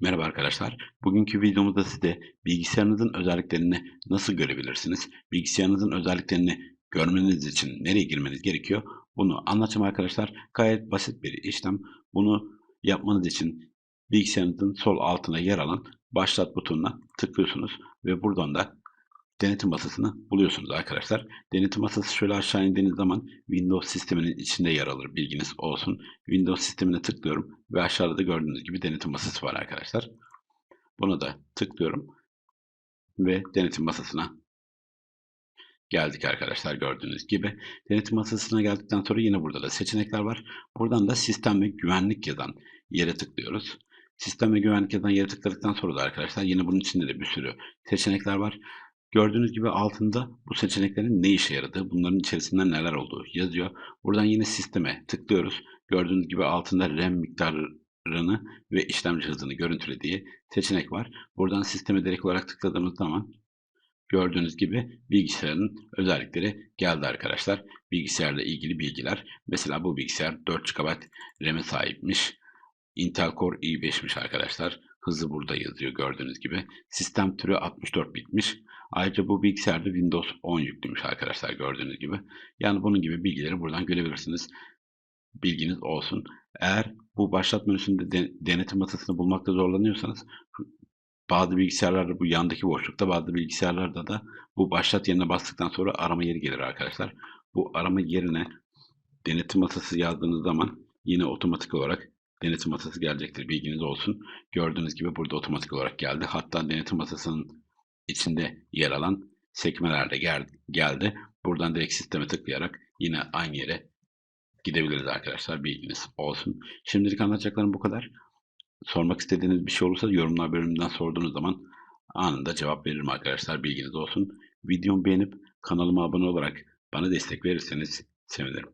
Merhaba arkadaşlar. Bugünkü videomuzda size bilgisayarınızın özelliklerini nasıl görebilirsiniz? Bilgisayarınızın özelliklerini görmeniz için nereye girmeniz gerekiyor? Bunu anlatacağım arkadaşlar. Gayet basit bir işlem. Bunu yapmanız için bilgisayarınızın sol altına yer alan başlat butonuna tıklıyorsunuz ve buradan da denetim masasını buluyorsunuz arkadaşlar. Denetim masası şöyle aşağı indiğiniz zaman Windows sisteminin içinde yer alır. Bilginiz olsun. Windows sistemine tıklıyorum ve aşağıda da gördüğünüz gibi denetim masası var arkadaşlar. Buna da tıklıyorum ve denetim masasına geldik arkadaşlar gördüğünüz gibi. Denetim masasına geldikten sonra yine burada da seçenekler var. Buradan da sistem ve güvenlik yazan yere tıklıyoruz. Sistem ve güvenlik yazan yere tıkladıktan sonra da arkadaşlar yine bunun içinde de bir sürü seçenekler var. Gördüğünüz gibi altında bu seçeneklerin ne işe yaradığı, bunların içerisinde neler olduğu yazıyor. Buradan yine sisteme tıklıyoruz. Gördüğünüz gibi altında RAM miktarını ve işlemci hızını görüntülediği seçenek var. Buradan sisteme direkt olarak tıkladığımız zaman gördüğünüz gibi bilgisayarın özellikleri geldi arkadaşlar. Bilgisayarla ilgili bilgiler. Mesela bu bilgisayar 4 GB RAM'e sahipmiş. Intel Core i5'miş arkadaşlar. Hızı burada yazıyor gördüğünüz gibi. Sistem türü 64 bitmiş. Ayrıca bu bilgisayarda Windows 10 yüklüymüş arkadaşlar gördüğünüz gibi. Yani bunun gibi bilgileri buradan görebilirsiniz. Bilginiz olsun. Eğer bu başlat menüsünde de, denetim masasını bulmakta zorlanıyorsanız bazı bilgisayarlarda bu yandaki boşlukta bazı bilgisayarlarda da bu başlat yerine bastıktan sonra arama yeri gelir arkadaşlar. Bu arama yerine denetim masası yazdığınız zaman yine otomatik olarak denetim masası gelecektir. Bilginiz olsun. Gördüğünüz gibi burada otomatik olarak geldi. Hatta denetim masasının içinde yer alan sekmeler de gel geldi. Buradan direkt sisteme tıklayarak yine aynı yere gidebiliriz arkadaşlar. Bilginiz olsun. Şimdilik anlatacaklarım bu kadar. Sormak istediğiniz bir şey olursa yorumlar bölümünden sorduğunuz zaman anında cevap veririm arkadaşlar. Bilginiz olsun. Videomu beğenip kanalıma abone olarak bana destek verirseniz sevinirim.